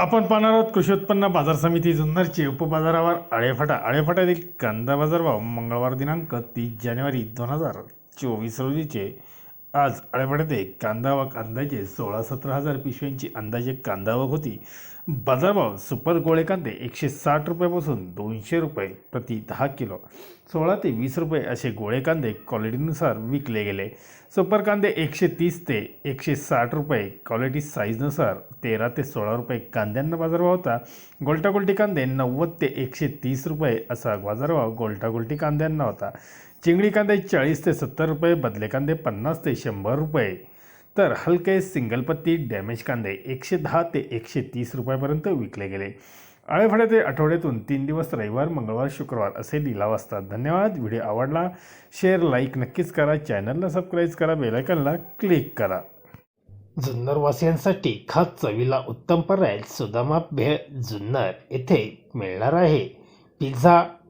आपण पाहणार आहोत कृषी उत्पन्न बाजार समिती जुन्नरचे उपबाजारावर आळेफाटा. आळेफाट्यातील कांदा बाजारभाव मंगळवार दिनांक तीस जानेवारी दोन हजार चोवीस रोजीचे आज आळेफाट्यात कांदा व कांद्याचे सोळा सतरा हजार पिशव्यांची अंदाजे कांदा आवक होती बाजारभाव सुपर गोळे कांदे एकशे साठ रुपयापासून दोनशे रुपये प्रति दहा किलो. सोळा ते वीस रुपये असे गोळे कांदे क्वालिटीनुसार विकले गेले. सुपर कांदे एकशे तीस ते एकशे साठ रुपये क्वालिटी साईजनुसार तेरा ते सोळा रुपये कांद्यांना बाजारभाव होता. गोल्टागोल्टी कांदे नव्वद ते एकशे तीस रुपये असा बाजारभाव गोल्टागोल्टी कांद्यांना होता. चिंगडी कांदे चाळीस ते सत्तर रुपये बदले कांदे पन्नास ते शंभर रुपये. तर हलके सिंगल पत्ती डॅमेज कांदे एकशे दहा ते एकशे तीस रुपयापर्यंत विकले गेले. आळेफाड्याचे आठवड्यातून तीन दिवस रविवार मंगळवार शुक्रवार असे लिलाव असतात. धन्यवाद. व्हिडिओ आवडला शेअर लाईक नक्कीच करा. चॅनलला सबस्क्राईब करा. बेलायकनला क्लिक करा. जुन्नरवासियांसाठी खास चवीला उत्तम पर्याय सुदामा भेळ जुन्नर येथे मिळणार आहे. पिझ्झा